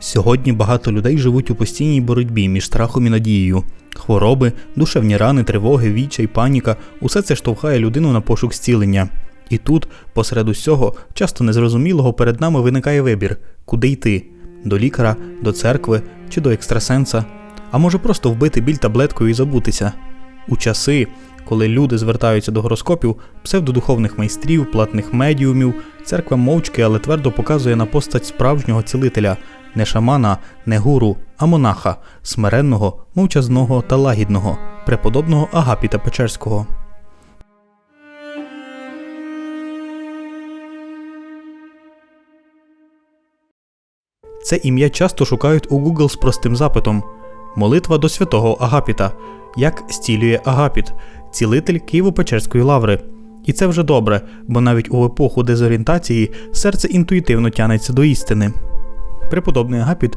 Сьогодні багато людей живуть у постійній боротьбі між страхом і надією. Хвороби, душевні рани, тривоги, відчай, паніка усе це штовхає людину на пошук зцілення. І тут, посеред усього, часто незрозумілого перед нами виникає вибір, куди йти до лікаря, до церкви чи до екстрасенса, а може просто вбити біль таблеткою і забутися. У часи, коли люди звертаються до гороскопів, псевдодуховних майстрів, платних медіумів, церква мовчки, але твердо показує на постать справжнього цілителя, не шамана, не гуру, а монаха, смиренного, мовчазного та лагідного, преподобного Агапіта Печерського. Це ім'я часто шукають у Google з простим запитом: Молитва до святого Агапіта. Як стілює Агапіт, цілитель Києво-Печерської лаври. І це вже добре, бо навіть у епоху дезорієнтації серце інтуїтивно тянеться до істини. Преподобний Агапіт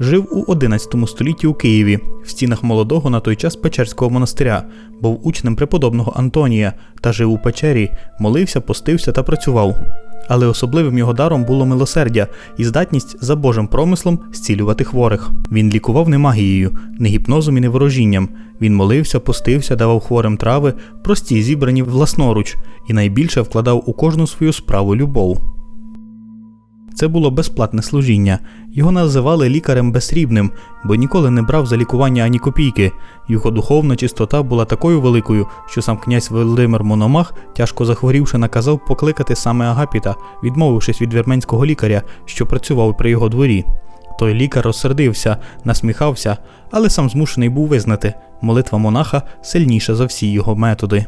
жив у 11 столітті у Києві, в стінах молодого на той час Печерського монастиря, був учнем преподобного Антонія та жив у печері, молився, постився та працював. Але особливим його даром було милосердя і здатність за Божим промислом зцілювати хворих. Він лікував не магією, не гіпнозом і не ворожінням. Він молився, постився, давав хворим трави, прості зібрані власноруч, і найбільше вкладав у кожну свою справу любов. Це було безплатне служіння. Його називали лікарем безсрібним, бо ніколи не брав за лікування ані копійки. Його духовна чистота була такою великою, що сам князь Володимир Мономах, тяжко захворівши, наказав покликати саме Агапіта, відмовившись від вірменського лікаря, що працював при його дворі. Той лікар розсердився, насміхався, але сам змушений був визнати, молитва монаха сильніша за всі його методи.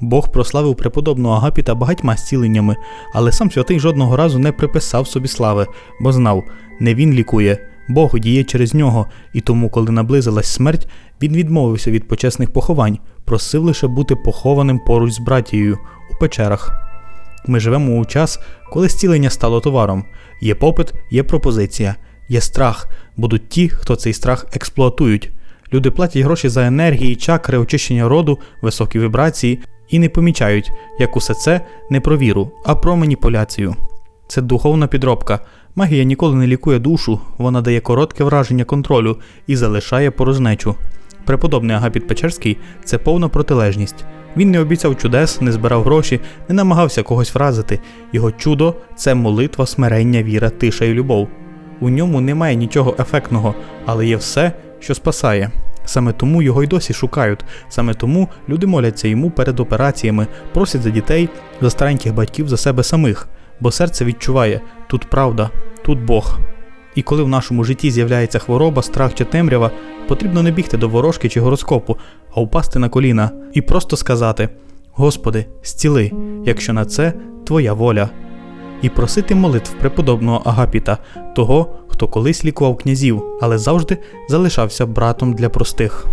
Бог прославив преподобного Агапіта багатьма зціленнями, але сам святий жодного разу не приписав собі слави, бо знав, не він лікує, Бог діє через нього, і тому, коли наблизилась смерть, він відмовився від почесних поховань, просив лише бути похованим поруч з братією у печерах. Ми живемо у час, коли зцілення стало товаром. Є попит, є пропозиція, є страх, будуть ті, хто цей страх експлуатують. Люди платять гроші за енергії, чакри, очищення роду, високі вібрації і не помічають, як усе це не про віру, а про маніпуляцію. Це духовна підробка. Магія ніколи не лікує душу, вона дає коротке враження контролю і залишає порожнечу. Преподобний Агапіт Печерський це повна протилежність. Він не обіцяв чудес, не збирав гроші, не намагався когось вразити. Його чудо це молитва, смирення, віра, тиша і любов. У ньому немає нічого ефектного, але є все, що спасає. Саме тому його й досі шукають, саме тому люди моляться йому перед операціями, просять за дітей, за стареньких батьків, за себе самих, бо серце відчуває тут правда, тут Бог. І коли в нашому житті з'являється хвороба, страх чи темрява, потрібно не бігти до ворожки чи гороскопу, а впасти на коліна і просто сказати: Господи, зціли, якщо на це Твоя воля. І просити молитв преподобного Агапіта, того, хто колись лікував князів, але завжди залишався братом для простих.